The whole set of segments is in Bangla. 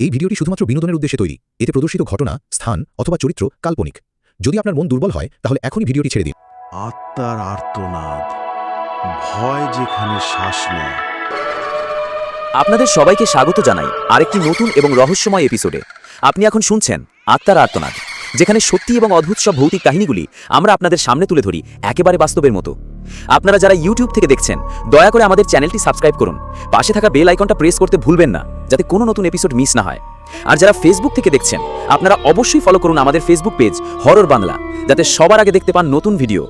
এই ভিডিওটি শুধুমাত্র বিনোদনের উদ্দেশ্যে তৈরি। এতে প্রদর্শিত ঘটনা স্থান অথবা চরিত্র কাল্পনিক। যদি আপনার মন দুর্বল হয় তাহলে এখনই ভিডিওটি ছেড়ে দিন। আত্মার আর্তনাদ ভয় যেখানে শ্বাস নেয়। আপনাদের সবাইকে স্বাগত জানাই আরেকটি নতুন এবং রহস্যময় এপিসোডে। আপনি এখন শুনছেন আত্মার আর্তনাদ যেখানে সত্যি এবং অদ্ভুত সব ভৌতিক কাহিনীগুলি আমরা আপনাদের সামনে তুলে ধরি একেবারে বাস্তবের মতো। আপনারা যারা ইউটিউব থেকে দেখছেন দয়া করে আমাদের চ্যানেলটি সাবস্ক্রাইব করুন। পাশে থাকা বেল আইকনটা প্রেস করতে ভুলবেন না। যাতে কোনো নতুন এপিসোড মিস না হয়। আর যারা ফেসবুক থেকে দেখছেন, আপনারা অবশ্যই ফলো করুন আমাদের ফেসবুক পেজ হরর বাংলা যাতে সবার আগে দেখতে পান নতুন ভিডিও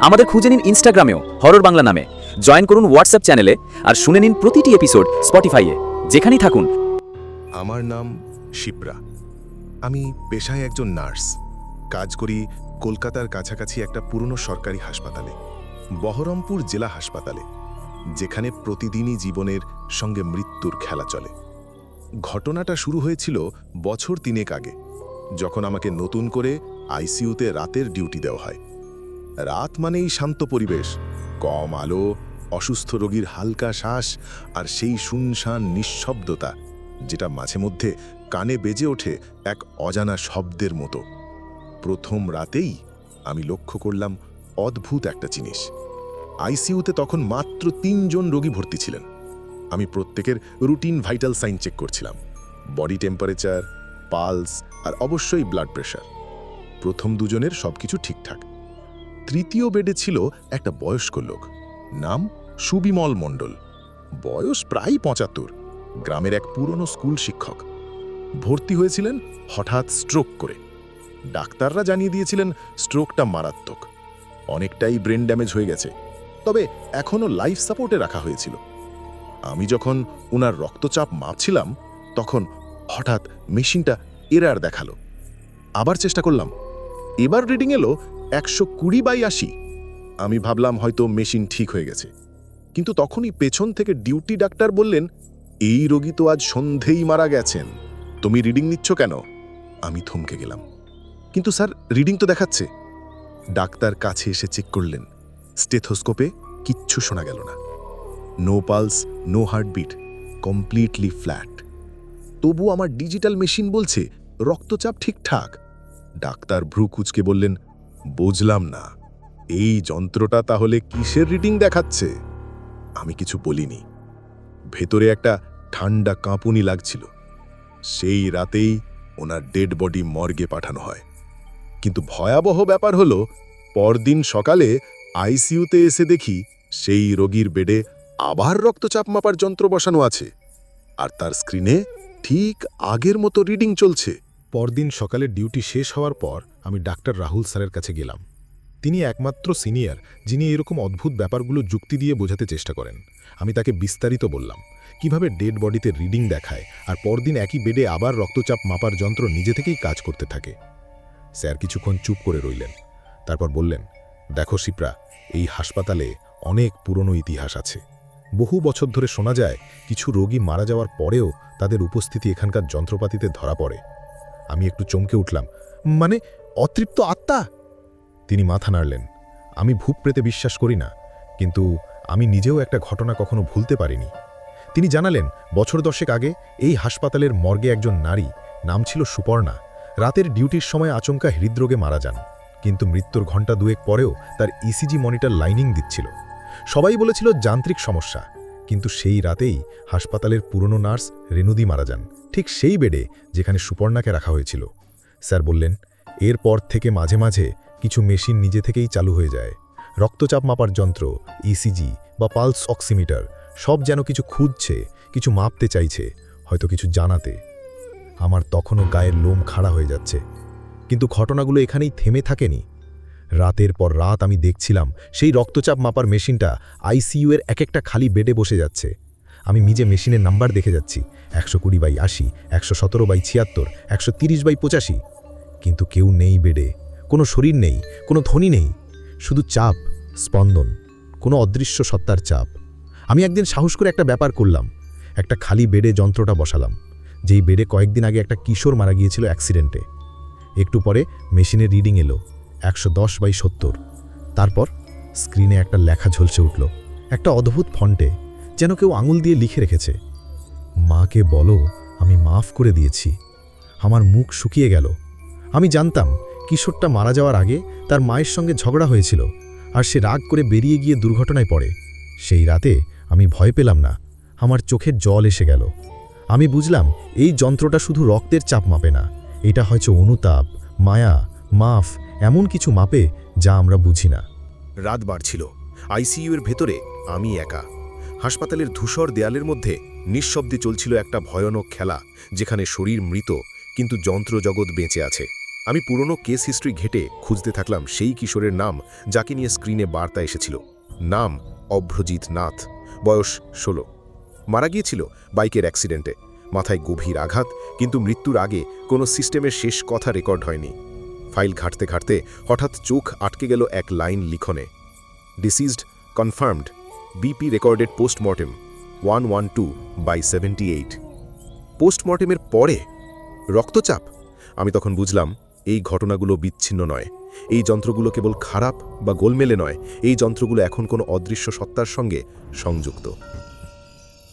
আমাদের খুঁজে নিন ইনস্টাগ্রামেও হরর বাংলা নামে। জয়েন করুন হোয়াটসঅ্যাপ চ্যানেলে আর শুনে নিন প্রতিটি এপিসোড স্পটিফাইয়ে যেখানেই থাকুন। আমার নাম শিপ্রা। আমি পেশায় একজন নার্স। কাজ করি কলকাতার কাছাকাছি একটা পুরনো সরকারি হাসপাতালে, বহরমপুর জেলা হাসপাতালে, যেখানে প্রতিদিনই জীবনের সঙ্গে মৃত্যুর খেলা চলে। ঘটনাটা শুরু হয়েছিল বছর তিনেক আগে, যখন আমাকে নতুন করে আইসিইউতে রাতের ডিউটি দেওয়া হয়। রাত মানেই শান্ত পরিবেশ, কম আলো, অসুস্থ রোগীর হালকা শ্বাস আর সেই শুনশান নিঃশব্দতা, যেটা মাঝে মধ্যে কানে বেজে ওঠে এক অজানা শব্দের মতো। প্রথম রাতেই আমি লক্ষ্য করলাম অদ্ভুত একটা জিনিস। আইসিইউতে তখন মাত্র তিনজন রোগী ভর্তি ছিলেন। আমি প্রত্যেকের রুটিন ভাইটাল সাইন চেক করছিলাম। বডি টেম্পারেচার পালস আর অবশ্যই ব্লাড প্রেশার প্রথম দুজনের সবকিছু ঠিকঠাক। তৃতীয় বেডে ছিল একটা বয়স্ক লোক। নাম সুবিমল মণ্ডল। বয়স প্রায় পঁচাত্তর। গ্রামের এক পুরনো স্কুল শিক্ষক। ভর্তি হয়েছিলেন হঠাৎ স্ট্রোক করে। ডাক্তাররা জানিয়ে দিয়েছিলেন স্ট্রোকটা মারাত্মক। অনেকটাই ব্রেন ড্যামেজ হয়ে গেছে। তবে এখনও লাইফ সাপোর্টে রাখা হয়েছিল। আমি যখন ওনার রক্তচাপ মাপছিলাম, তখন হঠাৎ মেশিনটা এরার দেখাল। আবার চেষ্টা করলাম। এবার রিডিং এলো একশো কুড়ি বাই আশি। আমি ভাবলাম হয়তো মেশিন ঠিক হয়ে গেছে। কিন্তু তখনই পেছন থেকে ডিউটি ডাক্তার বললেন, এই রোগী তো আজ সন্ধেই মারা গেছেন। তুমি রিডিং নিচ্ছ কেন? আমি থমকে গেলাম। কিন্তু স্যার, রিডিং তো দেখাচ্ছে। ডাক্তার কাছে এসে চেক করলেন। স্টেথোস্কোপে কিচ্ছু শোনা গেল না। No pulse no heartbeat completely flat তবু আমার ডিজিটাল মেশিন বলছে, রক্তচাপ ঠিকঠাক। ডাক্তার ভ্রু কুচকে বললেন, বুঝলাম না। এই যন্ত্রটা তাহলে কিসের রিডিং দেখাচ্ছে? আমি কিছু বলিনি। ভেতরে একটা ঠান্ডা কাঁপুনি লাগছিল। সেই রাতেই ওনার ডেড বডি মর্গে পাঠানো হয়। কিন্তু ভয়াবহ ব্যাপার হলো, পরদিন সকালে আইসিইউতে এসে দেখি সেই রোগীর বেডে আবার রক্তচাপ মাপার যন্ত্র বসানো আছে। আর তার স্ক্রিনে ঠিক আগের মতো রিডিং চলছে। পরদিন সকালে ডিউটি শেষ হওয়ার পর আমি ডাক্তার রাহুল স্যারের কাছে গেলাম। তিনি একমাত্র সিনিয়র, যিনি এরকম অদ্ভুত ব্যাপারগুলো যুক্তি দিয়ে বোঝাতে চেষ্টা করেন। আমি তাকে বিস্তারিত বললাম, কীভাবে ডেড বডিতে রিডিং দেখায় আর পরদিন একই বেডে আবার রক্তচাপ মাপার যন্ত্র নিজে থেকেই কাজ করতে থাকে। স্যার কিছুক্ষণ চুপ করে রইলেন, তারপর বললেন, দেখো শিপ্রা, এই হাসপাতালে অনেক পুরনো ইতিহাস আছে। বহু বছর ধরে শোনা যায়, কিছু রোগী মারা যাওয়ার পরেও তাদের উপস্থিতি এখানকার যন্ত্রপাতিতে ধরা পড়ে। আমি একটু চমকে উঠলাম। মানে অতৃপ্ত আত্মা? তিনি মাথা নাড়লেন। আমি ভূপ প্রেতে বিশ্বাস করি না, কিন্তু আমি নিজেও একটা ঘটনা কখনো ভুলতে পারিনি। তিনি জানালেন, বছর দশেক আগে এই হাসপাতালের মর্গে একজন নারী, নাম ছিল সুপর্ণা, রাতের ডিউটির সময় আচমকা হৃদরোগে মারা যান। কিন্তু মৃত্যুর ঘণ্টা দুয়েক পরেও তার ইসিজি মনিটর লাইনিং দিচ্ছিল। সবাই বলেছিল যান্ত্রিক সমস্যা, কিন্তু সেই রাতেই হাসপাতালের পুরনো নার্স রেনুদি মারা যান। ঠিক সেই বেডে যেখানে সুপর্ণাকে রাখা হয়েছিল। স্যার বললেন, এরপর থেকে মাঝে মাঝে কিছু মেশিন নিজে থেকেই চালু হয়ে যায়। রক্তচাপ মাপার যন্ত্র ইসিজি বা পালস অক্সিমিটার, সব যেন কিছু খুঁজছে, কিছু মাপতে চাইছে, হয়তো কিছু জানাতে। আমার তখনও গায়ের লোম খাড়া হয়ে যাচ্ছে। কিন্তু ঘটনাগুলো এখানেই থেমে থাকেনি। রাতের পর রাত আমি দেখছিলাম সেই রক্তচাপ মাপার মেশিনটা আইসিইউ এর এক একটা খালি বেডে বসে যাচ্ছে। আমি নিজে মেশিনের নাম্বার দেখে যাচ্ছি, একশো কুড়ি বাই আশি, একশো সতেরো বাই ছিয়াত্তর, একশো তিরিশ বাই পঁচাশি। কিন্তু কেউ নেই বেডে, কোনো শরীর নেই, কোনো ধ্বনি নেই, শুধু চাপ, স্পন্দন, কোনো অদৃশ্য সত্তার চাপ। আমি একদিন সাহস করে একটা ব্যাপার করলাম, একটা খালি বেডে যন্ত্রটা বসালাম, যেই বেডে কয়েকদিন আগে একটা কিশোর মারা গিয়েছিল অ্যাক্সিডেন্টে। একটু পরে মেশিনের রিডিং এলো। একশো দশ বাই সত্তর। তারপর স্ক্রিনে একটা লেখা ঝলসে উঠল। একটা অদ্ভুত ফন্টে যেন কেউ আঙুল দিয়ে লিখে রেখেছে, মাকে বলো, আমি মাফ করে দিয়েছি। আমার মুখ শুকিয়ে গেল। আমি জানতাম কিশোরটা মারা যাওয়ার আগে তার মায়ের সঙ্গে ঝগড়া হয়েছিল আর সে রাগ করে বেরিয়ে গিয়ে দুর্ঘটনায় পড়ে। সেই রাতে আমি ভয় পেলাম না। আমার চোখের জল এসে গেল। আমি বুঝলাম এই যন্ত্রটা শুধু রক্তের চাপ মাপে না, এটা হয়তো অনুতাপ, মায়া, মাফ এমন কিছু মাপে যা আমরা বুঝি না। রাত বাড়ছিল। আইসিইউ এর ভেতরে আমি একা। হাসপাতালের ধূসর দেয়ালের মধ্যে নিঃশব্দে চলছিল একটা ভয়ানক খেলা, যেখানে শরীর মৃত, কিন্তু যন্ত্রজগৎ বেঁচে আছে। আমি পুরনো কেস হিস্ট্রি ঘেটে খুঁজতে থাকলাম সেই কিশোরের নাম, যাকে নিয়ে স্ক্রিনে বার্তা এসেছিল। নাম অভ্রজিৎ নাথ, বয়স ষোলো। মারা গিয়েছিল বাইকের অ্যাক্সিডেন্টে। মাথায় গভীর আঘাত, কিন্তু মৃত্যুর আগে কোনো সিস্টেমের শেষ কথা রেকর্ড হয়নি। ফাইল ঘাঁটতে ঘাঁটতে হঠাৎ চোখ আটকে গেল এক line লিখনে। Deceased confirmed BP recorded postmortem one one two by seventy eight পোস্টমর্টেমের পরে? রক্তচাপ? আমি তখন বুঝলাম, এই ঘটনাগুলো বিচ্ছিন্ন নয়। এই যন্ত্রগুলো কেবল খারাপ বা গোলমেলে নয়, এই যন্ত্রগুলো এখন কোনো অদৃশ্য সত্তার সঙ্গে সংযুক্ত।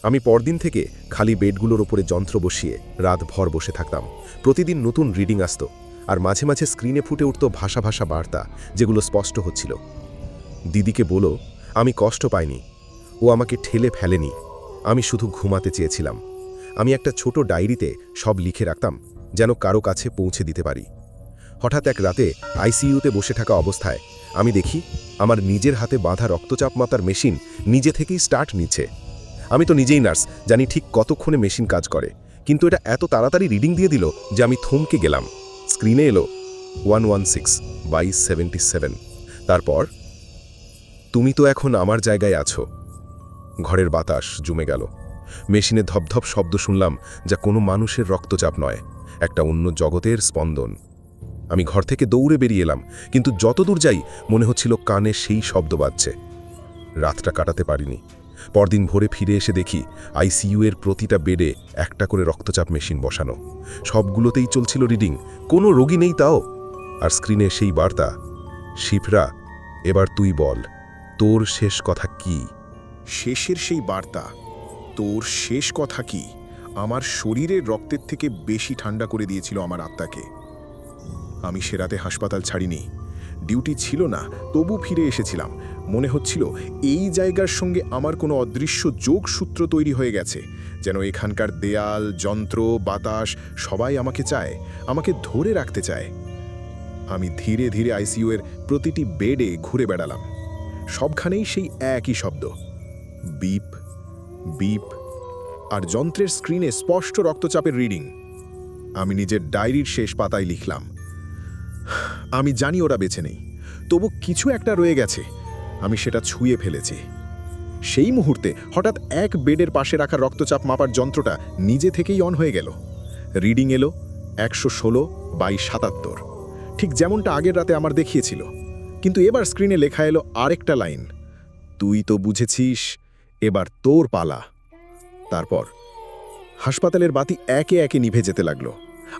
আমি পরদিন থেকে খালি বেডগুলোর ওপরে যন্ত্র বসিয়ে রাত ভর বসে থাকতাম। প্রতিদিন নতুন রিডিং আসতো। আর মাঝে মাঝে স্ক্রিনে ফুটে উঠত ভাষা ভাষা বার্তা, যেগুলো স্পষ্ট হচ্ছিল। দিদিকে বলো, আমি কষ্ট পাইনি। ও আমাকে ঠেলে ফেলেনি। আমি শুধু ঘুমাতে চেয়েছিলাম। আমি একটা ছোট ডায়েরিতে সব লিখে রাখতাম, যেন কারও কাছে পৌঁছে দিতে পারি। হঠাৎ এক রাতে আইসিইউতে বসে থাকা অবস্থায় আমি দেখি, আমার নিজের হাতে বাঁধা রক্তচাপ মাতার মেশিন নিজে থেকেই স্টার্ট নিচ্ছে। আমি তো নিজেই নার্স, জানি ঠিক কতক্ষণে মেশিন কাজ করে, কিন্তু এটা এত তাড়াতাড়ি রিডিং দিয়ে দিল যে আমি থমকে গেলাম। স্ক্রিনে এলো one one six by seventy seven তারপর, তুমি তো এখন আমার জায়গায় আছো। ঘরের বাতাস জমে গেল। মেশিনে ধপধপ শব্দ শুনলাম যা কোনো মানুষের রক্তচাপ নয়, একটা অন্য জগতের স্পন্দন। আমি ঘর থেকে দৌড়ে বেরিয়ে এলাম, কিন্তু যতদূর যাই মনে হচ্ছিল কানে সেই শব্দ বাজছে। রাতটা কাটাতে পারিনি। পরদিন ভোরে ফিরে এসে দেখি আইসিইউ এর প্রতিটা বেডে একটা করে রক্তচাপ মেশিন বসানো। সবগুলোতেই চলছিল রিডিং। কোনো রোগী নেই তাও। আর স্ক্রিনে সেই বার্তা, শিফরা, এবার তুই বল, তোর শেষ কথা কি? শেষের সেই বার্তা, তোর শেষ কথা কি? আমার শরীরের রক্তের থেকে বেশি ঠান্ডা করে দিয়েছিল আমার আত্মাকে। আমি সে রাতে হাসপাতাল ছাড়িনি। ডিউটি ছিল না, তবু ফিরে এসেছিলাম। মনে হচ্ছিল এই জায়গার সঙ্গে আমার কোনো অদৃশ্য যোগসূত্র তৈরি হয়ে গেছে, যেন এখানকার দেয়াল, যন্ত্র, বাতাস সবাই আমাকে চায়, আমাকে ধরে রাখতে চায়। আমি ধীরে ধীরে আইসিইউ এর প্রতিটি বেডে ঘুরে বেড়ালাম। সবখানেই সেই একই শব্দ, বিপ বিপ, আর যন্ত্রের স্ক্রিনে স্পষ্ট রক্তচাপের রিডিং। আমি নিজের ডায়েরির শেষ পাতায় লিখলাম, আমি জানি ওরা বেছে নেই, তবু কিছু একটা রয়ে গেছে। আমি সেটা ছুঁয়ে ফেলেছি। সেই মুহূর্তে হঠাৎ এক বেডের পাশে রাখা রক্তচাপ মাপার যন্ত্রটা নিজে থেকেই অন হয়ে গেল। রিডিং এলো একশো ষোলো বাই সাতাত্তর। ঠিক যেমনটা আগের রাতে আমার দেখিয়েছিল। কিন্তু এবার স্ক্রিনে লেখা এলো আরেকটা লাইন। তুই তো বুঝেছিস, এবার তোর পালা। তারপর হাসপাতালের বাতি একে একে নিভে যেতে লাগল।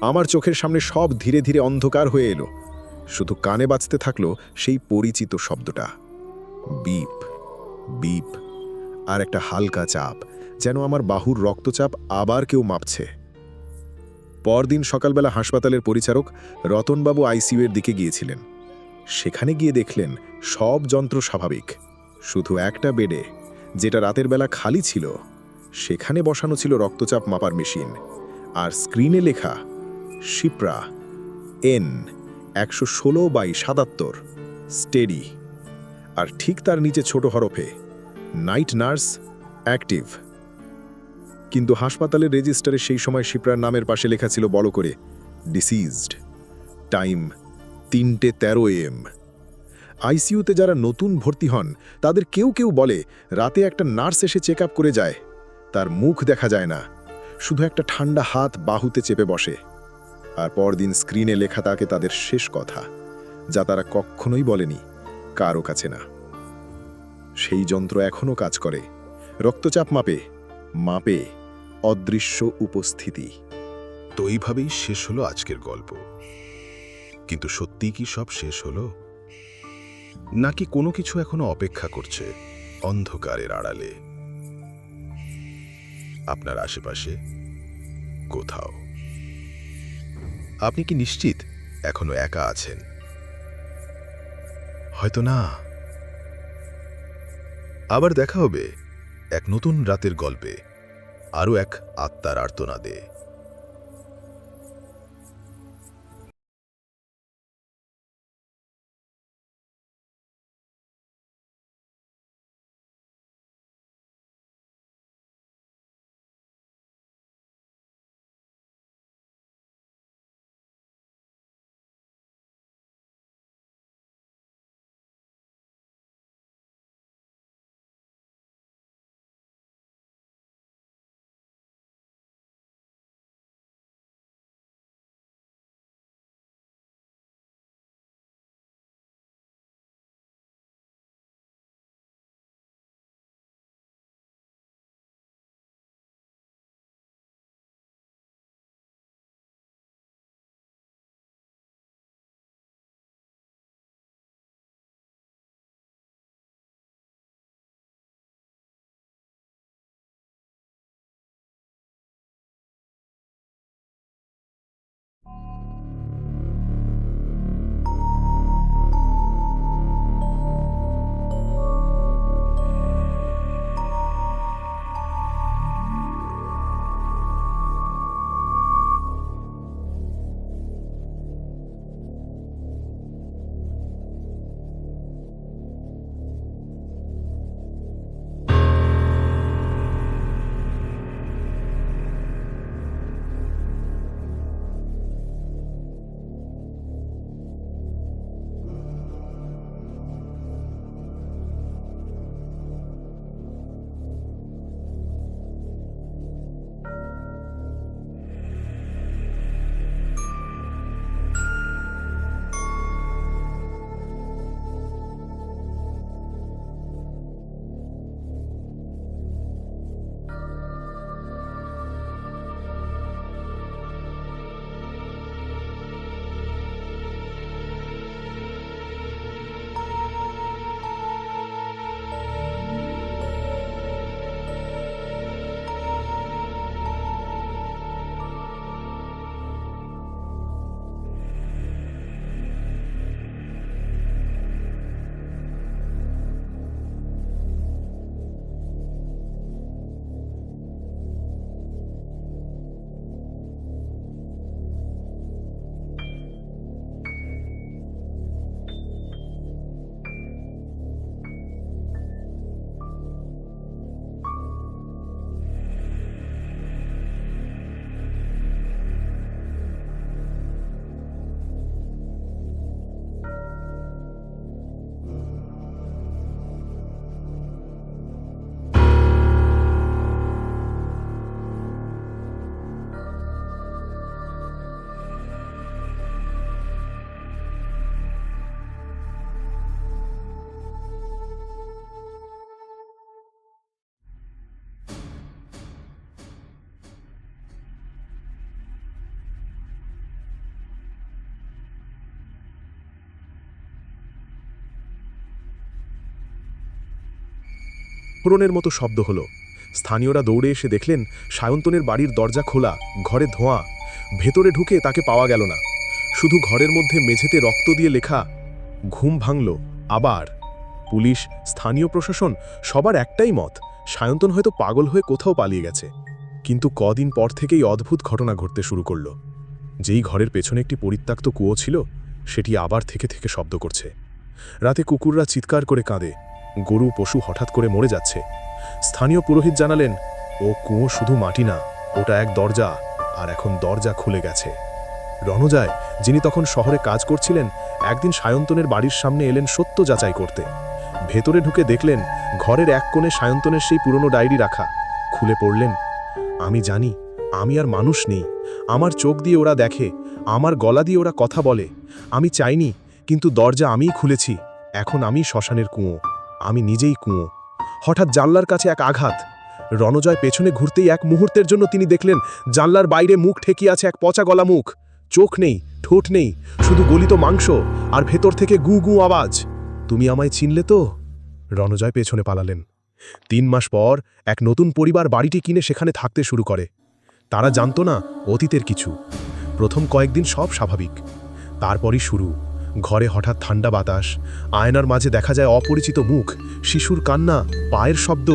আমার চোখের সামনে সব ধীরে ধীরে অন্ধকার হয়ে এলো। শুধু কানে বাজতে থাকল সেই পরিচিত শব্দটা। বিপ বিপ, আর একটা হালকা চাপ, যেন আমার বাহুর রক্তচাপ আবার কেউ মাপছে। পরদিন সকালবেলা হাসপাতালের পরিচারক রতনবাবু আইসিইউ এর দিকে গিয়েছিলেন। সেখানে গিয়ে দেখলেন সব যন্ত্র স্বাভাবিক, শুধু একটা বেডে, যেটা রাতের বেলা খালি ছিল, সেখানে বসানো ছিল রক্তচাপ মাপার মেশিন, আর স্ক্রিনে লেখা, শিপ্রা, এন, একশো ষোলো বাই সাতাত্তর, স্টেডি। আর ঠিক তার নিচে ছোট হরফে নাইট নার্স অ্যাক্টিভ কিন্তু হাসপাতালের রেজিস্টারে সেই সময় শিপ্রার নামের পাশে লেখা ছিল বড় করে ডিসিজড টাইম তিনটে তেরো এম। আইসিইউতে যারা নতুন ভর্তি হন, তাদের কেউ কেউ বলে, রাতে একটা নার্স এসে চেক করে যায়, তার মুখ দেখা যায় না, শুধু একটা ঠান্ডা হাত বাহুতে চেপে বসে। আর পরদিন স্ক্রিনে লেখা তাকে তাদের শেষ কথা, যা তারা কখনোই বলেনি। কারও কাছে না। সেই যন্ত্র এখনও কাজ করে। রক্তচাপ মাপে মাপে অদৃশ্য উপস্থিতি। তো এইভাবেই শেষ হলো আজকের গল্প। কিন্তু সত্যিই কি সব শেষ হলো? নাকি কোনো কিছু এখনও অপেক্ষা করছে অন্ধকারের আড়ালে? আপনার আশেপাশে কোথাও? আপনি কি নিশ্চিত এখনও একা আছেন? হয়তো না। আবার দেখা হবে এক নতুন রাতের গল্পে। আরও এক আত্মার আর্তনাদে। ফোরনের মতো শব্দ হলো। স্থানীয়রা দৌড়ে এসে দেখলেন সায়ন্তনের বাড়ির দরজা খোলা, ঘরে ধোঁয়া। ভেতরে ঢুকে তাকে পাওয়া গেল না। শুধু ঘরের মধ্যে মেঝেতে রক্ত দিয়ে লেখা, ঘুম ভাঙল, আবার। পুলিশ, স্থানীয় প্রশাসন, সবার একটাই মত, সায়ন্তন হয়তো পাগল হয়ে কোথাও পালিয়ে গেছে। কিন্তু কদিন পর থেকেই অদ্ভুত ঘটনা ঘটতে শুরু করল। যেই ঘরের পেছনে একটি পরিত্যক্ত কুয়ো ছিল, সেটি আবার থেকে থেকে শব্দ করছে। রাতে কুকুররা চিৎকার করে কাঁদে। গরু পশু হঠাৎ করে মরে যাচ্ছে। স্থানীয় পুরোহিত জানালেন, ও কুয়ো শুধু মাটি না, ওটা এক দরজা, আর এখন দরজা খুলে গেছে। রণজয়, যিনি তখন শহরে কাজ করছিলেন, একদিন সায়ন্তনের বাড়ির সামনে এলেন সত্য যাচাই করতে। ভেতরে ঢুকে দেখলেন, ঘরের এক কোণে সায়ন্তনের সেই পুরনো ডায়েরি রাখা। খুলে পড়লেন, আমি জানি, আমি আর মানুষ নেই। আমার চোখ দিয়ে ওরা দেখে, আমার গলা দিয়ে ওরা কথা বলে। আমি চাইনি, কিন্তু দরজা আমিই খুলেছি। এখন আমি শ্মশানের কুঁয়ো। আমি নিজেই কুঁয়ো। হঠাৎ জানলার কাছে এক আঘাত। রণজয় পেছনে ঘুরতেই এক মুহূর্তের জন্য তিনি দেখলেন, জানলার বাইরে মুখ ঠেকিয়ে আছে এক পচা গলা মুখ। চোখ নেই, ঠোঁট নেই, শুধু গলিত মাংস আর ভেতর থেকে গু গু আওয়াজ। তুমি আমায় চিনলে তো? রণজয় পেছনে পালালেন। তিন মাস পর এক নতুন পরিবার বাড়িটি কিনে সেখানে থাকতে শুরু করে। তারা জানতো না অতীতের কিছু। প্রথম কয়েকদিন সব স্বাভাবিক। তারপরই শুরু। ঘরে হঠাৎ ঠান্ডা বাতাস, আয়নার মাঝে দেখা যায় অপরিচিত মুখ, শিশুর কান্না, পায়ের শব্দ।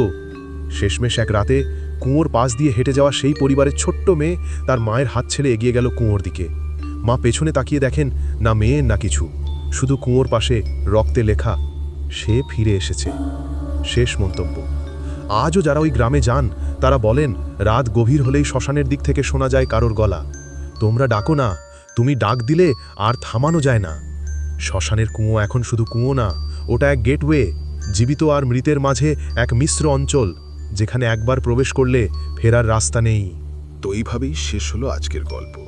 শেষমেশ এক রাতে কুঁয়োর পাশ দিয়ে হেঁটে যাওয়া সেই পরিবারের ছোট্ট মেয়ে তার মায়ের হাত ছেড়ে এগিয়ে গেল কুঁয়োর দিকে। মা পেছনে তাকিয়ে দেখেন না মেয়ে না কিছু, শুধু কুঁয়োর পাশে রক্তে লেখা, সে ফিরে এসেছে। শেষ মন্তব্য। আজও যারা ওই গ্রামে যান, তারা বলেন, রাত গভীর হলেই শ্মশানের দিক থেকে শোনা যায় কারোর গলা। তোমরা ডাকো না, তুমি ডাক দিলে আর থামানো যায় না। শ্মশানের কুঁয়ো এখন শুধু কুঁয়ো না, ওটা এক গেটওয়ে, জীবিত আর মৃতের মাঝে এক মিশ্র অঞ্চল, যেখানে একবার প্রবেশ করলে ফেরার রাস্তা নেই। তো এইভাবেই শেষ হলো আজকের গল্প।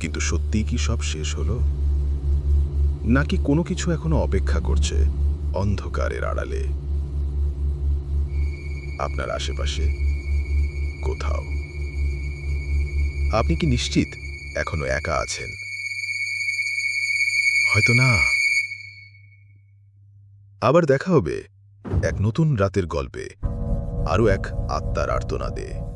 কিন্তু সত্যিই কি সব শেষ হলো? নাকি কোনো কিছু এখনও অপেক্ষা করছে অন্ধকারের আড়ালে? আপনার আশেপাশে? কোথাও? আপনি কি নিশ্চিত এখনও একা আছেন? হয়তো না। আবার দেখা হবে এক নতুন রাতের গল্পে আরও এক আত্মার আর্তনাদে।